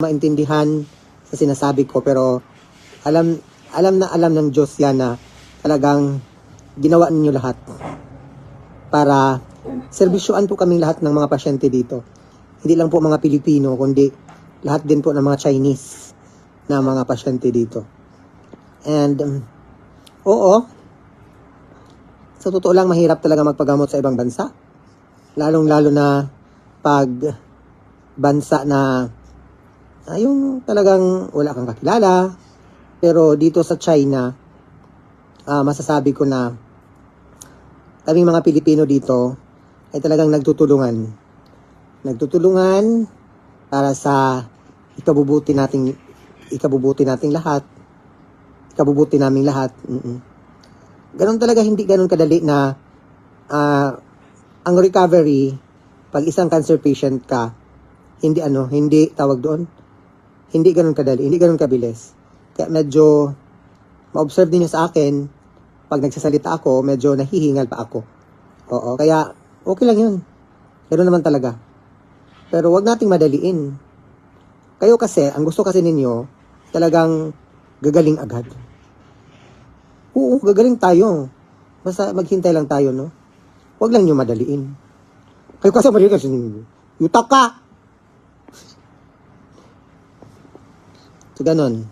maintindihan sa sinasabi ko pero alam alam na alam ng Diyos yan na talagang ginawa ninyo lahat para serbisyoan po kaming lahat ng mga pasyente dito. Hindi lang po mga Pilipino kundi lahat din po ng mga Chinese na mga pasyente dito. And um, oo, sa totoo lang mahirap talaga magpagamot sa ibang bansa. Lalong-lalo na pag bansa na ah, yung talagang wala kang kakilala. Pero dito sa China, ah, masasabi ko na kaming mga Pilipino dito ay talagang nagtutulungan. Nagtutulungan para sa ikabubuti nating ikabubuti nating lahat. Ikabubuti naming lahat. Mm-mm. Ganon talaga hindi ganon kadali na ah, ang recovery pag isang cancer patient ka hindi ano, hindi tawag doon. Hindi ganun kadali, hindi ganun kabilis. Kaya medyo ma-observe din niyo sa akin pag nagsasalita ako, medyo nahihingal pa ako. Oo, kaya okay lang 'yun. Ganun naman talaga. Pero wag nating madaliin. Kayo kasi, ang gusto kasi ninyo, talagang gagaling agad. Oo, gagaling tayo. Basta maghintay lang tayo, no? Huwag lang nyo madaliin. Kayo kasi madaliin kasi yutak ka! So, ganun.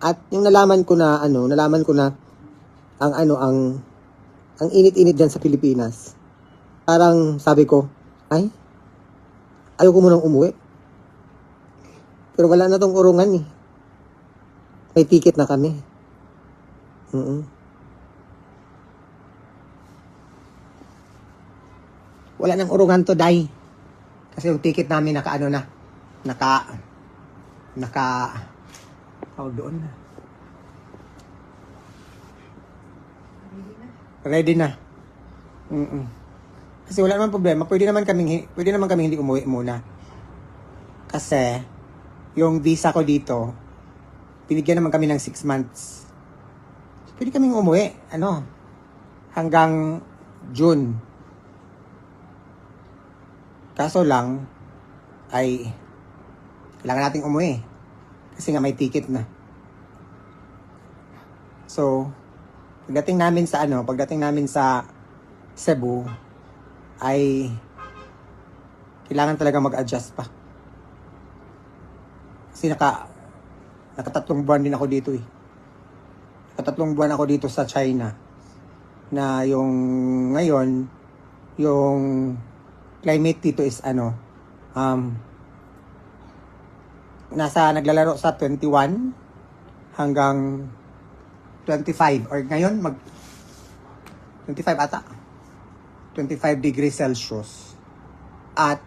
At yung nalaman ko na, ano, nalaman ko na ang ano, ang ang init-init dyan sa Pilipinas. Parang sabi ko, ay, ayaw ko munang umuwi. Pero wala na tong urungan eh. May ticket na kami. mm Wala nang urungan to, Day. Kasi yung ticket namin naka ano na. Naka naka tawag doon. Ready na. Mm Kasi wala naman problema. Pwede naman kami pwede naman kami hindi umuwi muna. Kasi yung visa ko dito, binigyan naman kami ng 6 months. Pwede kaming umuwi, ano, hanggang June. Kaso lang, ay, kailangan nating umuwi. Kasi nga may ticket na. So, pagdating namin sa ano, pagdating namin sa Cebu, ay, kailangan talaga mag-adjust pa. Kasi naka, nakatatlong buwan din ako dito eh. Nakatatlong buwan ako dito sa China. Na yung ngayon, yung climate dito is ano, um, nasa naglalaro sa 21 hanggang 25 or ngayon mag 25 ata. 25 degrees Celsius. At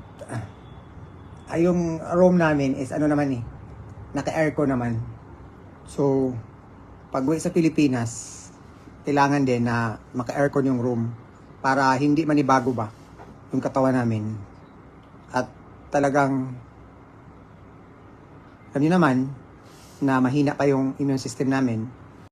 ay yung room namin is ano naman eh naka-aircon naman. So pag sa Pilipinas kailangan din na maka-aircon yung room para hindi manibago ba yung katawan namin. At talagang alam niyo naman na mahina pa yung immune system namin